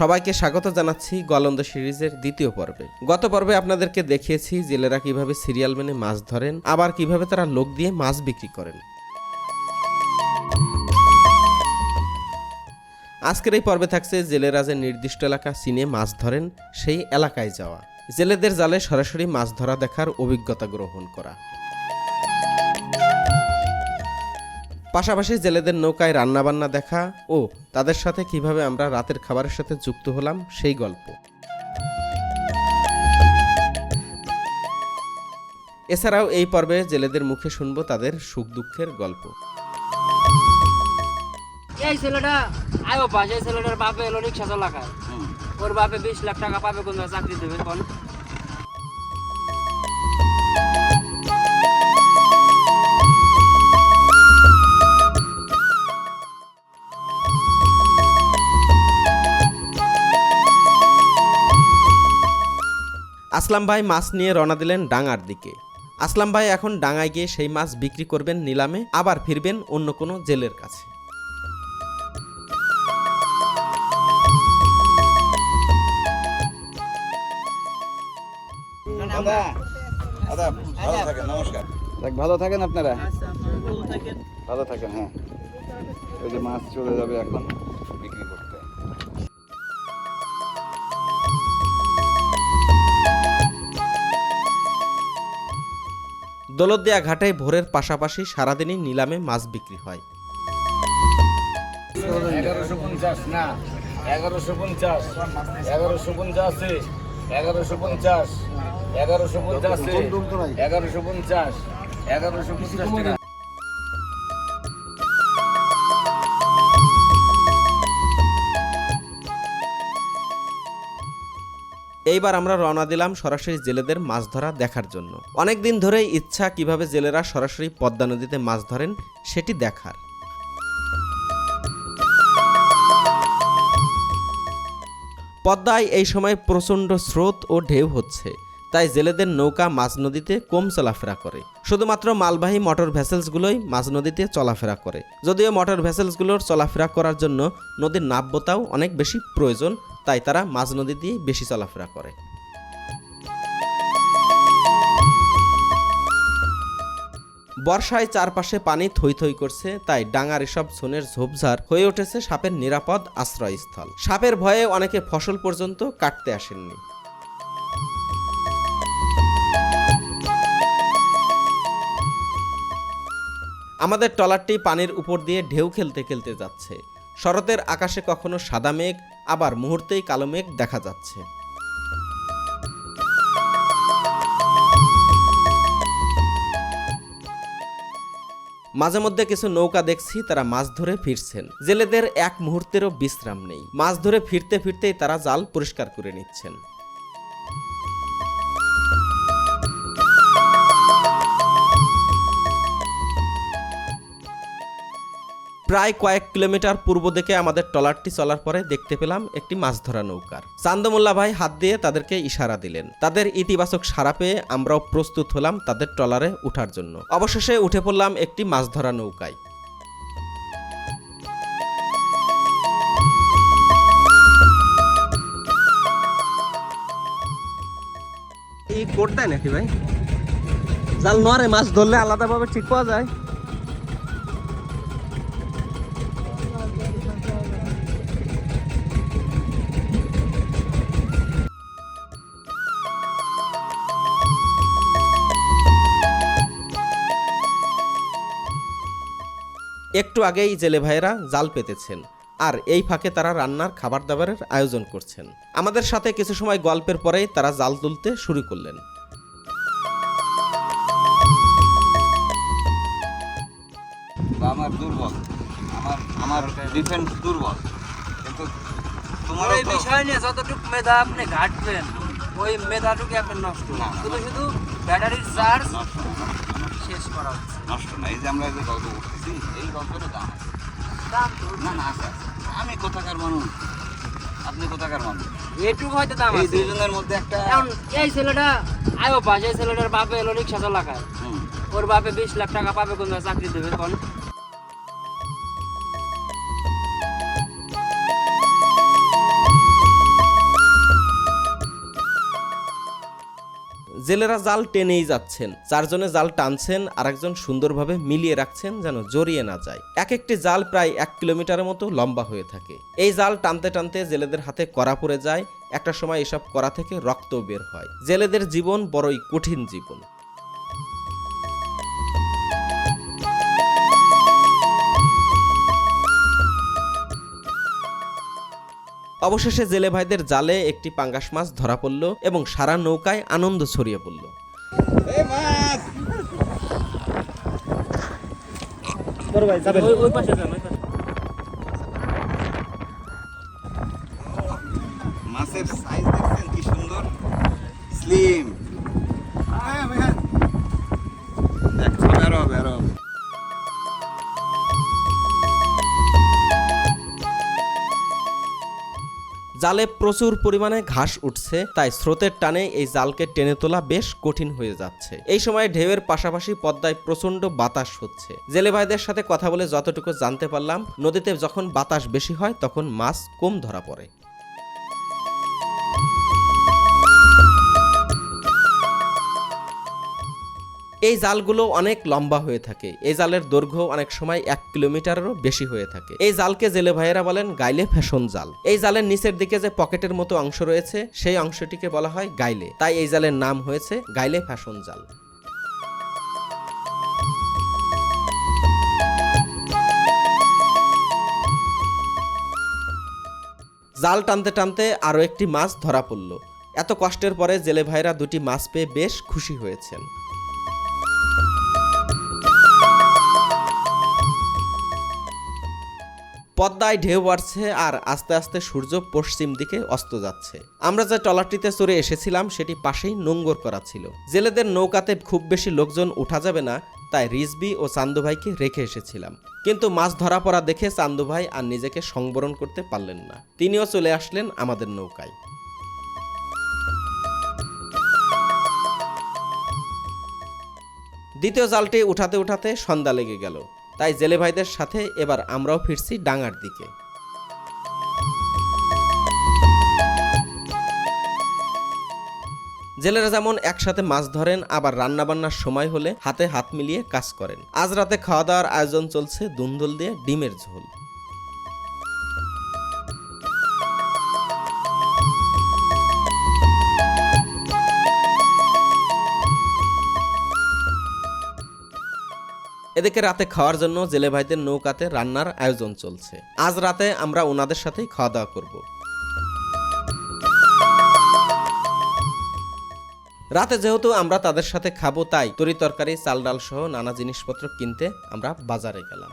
সবাইকে স্বাগত জানাচ্ছি গলন্দ সিরিজের দ্বিতীয় পর্বে। গত পর্বে আপনাদেরকে দেখিয়েছি জেলেরা কীভাবে সিরিয়াল মেনে মাছ ধরেন, আবার কীভাবে তারা লোক দিয়ে মাছ বিক্রি করেন। আজকের এই পর্বে থাকছে জেলেরা যে নির্দিষ্ট এলাকা চিনে মাছ ধরেন, সেই এলাকায় যাওয়া। জেলেদের জালে সরাসরি মাছ ধরা দেখার অভিজ্ঞতা গ্রহণ করা। পাশাপাশি জেলেদের নৌকায় রান্নাবান্না দেখা ও তাদের সাথে কীভাবে আমরা রাতের খাবারের সাথে যুক্ত হলাম সেই গল্প। এছাড়াও এই পর্বে জেলেদের মুখে শুনব তাদের সুখ দুঃখের গল্প। এই ছেলেটা আয়ো পাশ ছেলেটার বাপে এলো রিক্সা চালাকায় ওর বাপে বিশ লাখ টাকা পাবে কোন চাকরি দেবে কোন? আসলাম ভাই মাছ নিয়ে রওনা দিলেন ডাঙার দিকে। আসলাম ভাই এখন ডাঙায় গিয়ে সেই মাছ বিক্রি করবেন নিলামে আবার ফিরবেন অন্য কোনো জেলের কাছে। ভালো থাকেন ভালো আপনারা? ভালো থাকেন হ্যাঁ। ওই যে মাছ চলে যাবে এখন। দৌলতদিয়া ঘাটে ভোরের পাশাপাশি সারাদিনই নিলামে মাছ বিক্রি হয়। এগারোশো পঞ্চাশ না, এগারোশো পঞ্চাশ, এগারোশো পঞ্চাশে এগারোশো পঞ্চাশ, এগারোশো পঞ্চাশে এগারোশো পঞ্চাশ এগারোশো পঞ্চাশ এইবার আমরা রওনা দিলাম সরাসরি জেলেদের মাছ ধরা দেখার জন্য। অনেক দিন ধরেই ইচ্ছা কীভাবে জেলেরা সরাসরি পদ্মা নদীতে মাছ ধরেন সেটি দেখার। পদ্মায় এই সময় প্রচণ্ড স্রোত ও ঢেউ হচ্ছে, তাই জেলেদের নৌকা মাঝ নদীতে কম চলাফেরা করে। শুধুমাত্র মালবাহী মোটর ভেসেলসগুলোই মাঝ নদীতে চলাফেরা করে। যদিও মোটর ভেসেলসগুলোর চলাফেরা করার জন্য নদীর নাব্যতাও অনেক বেশি প্রয়োজন তাই তারা মাঝ নদী দিয়ে বেশি চলাফেরা করে। বর্ষায় চারপাশে পানি থই থই করছে, তাই ডাঙার এসব ঝোনের ঝোপঝাড় হয়ে উঠেছে সাপের নিরাপদ আশ্রয়স্থল। সাপের ভয়ে অনেকে ফসল পর্যন্ত কাটতে আসেননি। আমাদের ট্রলারটি পানির উপর দিয়ে ঢেউ খেলতে খেলতে যাচ্ছে। শরতের আকাশে কখনো সাদা মেঘ আবার মুহূর্তেই কালো মেঘ দেখা যাচ্ছে। মাঝে মধ্যে কিছু নৌকা দেখছি, তারা মাছ ধরে ফিরছেন। জেলেদের এক মুহূর্তেরও বিশ্রাম নেই। মাছ ধরে ফিরতে ফিরতেই তারা জাল পরিষ্কার করে নিচ্ছেন। প্রায় কয়েক কিলোমিটার পূর্ব দিকে আমাদের ট্রলারটি চলার পরে দেখতে পেলাম একটি মাছ ধরা নৌকার। চান্দমোল্লা ভাই হাত দিয়ে তাদেরকে ইশারা দিলেন। তাদের ইতিবাচক সাড়া পেয়ে আমরাও প্রস্তুত হলাম তাদের ট্রলারে উঠার জন্য। অবশেষে উঠে পড়লাম একটি মাছ ধরা নৌকায়। এই কোট নাকি ভাই? জাল নরে মাছ ধরলে আলাদাভাবে ঠিক পাওয়া যায়। একটু আগেই জেলে ভাইয়েরা জাল পেতেছেন আর এই ফাঁকে তারা রান্নার খাবার দাবারের আয়োজন করছেন। আমাদের সাথে কিছু সময় গল্পের পরেই তারা জাল তুলতে শুরু করলেন। আমার দুর্বল। আমার আমার ডিফেন্স দুর্বল। কিন্তু তোমার এই বিষয় নিয়ে যতটুকু মেধা আপনি ঘাটবেন ওই মেধাটুকু আপনার নষ্ট না। শুধু শুধু ব্যাটারির চার্জ শেষ করা হচ্ছে। নষ্ট না এই যে আমরা যে গল্প করতেছি এই গল্পের দাম দাম তো না না আছে। আমি কোথাকার মানুষ? আপনি কোথাকার মানুষ? এটুকু হয়তো দাম এই আছে। দুইজনের মধ্যে একটা এখন এই ছেলেটা আয়ো পাশ এই ছেলেটার বাপে এলো রিক্সা চালাকায়। ওর বাপে বিশ লাখ টাকা পাবে কোন চাকরি দেবে কোন জেলেরা জাল টেনেই যাচ্ছেন। চারজনে জাল টানছেন আর একজন সুন্দরভাবে মিলিয়ে রাখছেন যেন জড়িয়ে না যায়। এক একটি জাল প্রায় এক কিলোমিটারের মতো লম্বা হয়ে থাকে। এই জাল টানতে টানতে জেলেদের হাতে করা পড়ে যায়। একটা সময় এসব করা থেকে রক্ত বের হয়। জেলেদের জীবন বড়ই কঠিন জীবন। অবশেষে জেলে ভাইদের জালে একটি পাঙ্গাস মাছ ধরা পড়ল এবং সারা নৌকায় আনন্দ ছড়িয়ে পড়ল। এই জালে প্রচুর পরিমাণে ঘাস উঠছে, তাই স্রোতের টানে এই জালকে টেনে তোলা বেশ কঠিন হয়ে যাচ্ছে। এই সময় ঢেউয়ের পাশাপাশি পদ্মায় প্রচণ্ড বাতাস হচ্ছে। জেলে ভাইদের সাথে কথা বলে যতটুকু জানতে পারলাম, নদীতে যখন বাতাস বেশি হয়, তখন মাছ কম ধরা পড়ে। এই জালগুলো অনেক লম্বা হয়ে থাকে। এই জালের দৈর্ঘ্য অনেক সময় এক কিলোমিটারেরও বেশি হয়ে থাকে। এই জালকে জেলে ভাইয়েরা বলেন গাইলে ফ্যাশন জাল। এই জালের নিচের দিকে যে পকেটের মতো অংশ রয়েছে, সেই অংশটিকে বলা হয় গাইলে। তাই এই জালের নাম হয়েছে গাইলে ফ্যাশন জাল। জাল টানতে টানতে আরও একটি মাছ ধরা পড়ল। এত কষ্টের পরে জেলে ভাইরা দুটি মাছ পেয়ে বেশ খুশি হয়েছেন। পদ্মায় ঢেউ বাড়ছে আর আস্তে আস্তে সূর্য পশ্চিম দিকে অস্ত যাচ্ছে। আমরা যে ট্রলারটিতে চড়ে এসেছিলাম, সেটি পাশেই নোঙ্গর করা ছিল। জেলেদের নৌকাতে খুব বেশি লোকজন উঠা যাবে না, তাই রিজবি ও চান্দু ভাইকে রেখে এসেছিলাম। কিন্তু মাছ ধরা পড়া দেখে চান্দু ভাই আর নিজেকে সংবরণ করতে পারলেন না। তিনিও চলে আসলেন আমাদের নৌকায়। দ্বিতীয় জালটি উঠাতে উঠাতে সন্ধ্যা লেগে গেল। তাই জেলে ভাইদের সাথে এবার আমরাও ফিরছি ডাঙার দিকে। জেলেরা যেমন একসাথে মাছ ধরেন, আবার রান্নাবান্নার সময় হলে হাতে হাত মিলিয়ে কাজ করেন। আজ রাতে খাওয়া দাওয়ার আয়োজন চলছে দুন্দল দিয়ে ডিমের ঝোল। এদিকে রাতে খাওয়ার জন্য জেলে ভাইদের নৌকাতে রান্নার আয়োজন চলছে। আজ রাতে আমরা ওনাদের সাথেই খাওয়া দাওয়া করব। রাতে যেহেতু আমরা তাদের সাথে খাব, তাই তরি তরকারি, চাল ডাল সহ নানা জিনিসপত্র কিনতে আমরা বাজারে গেলাম।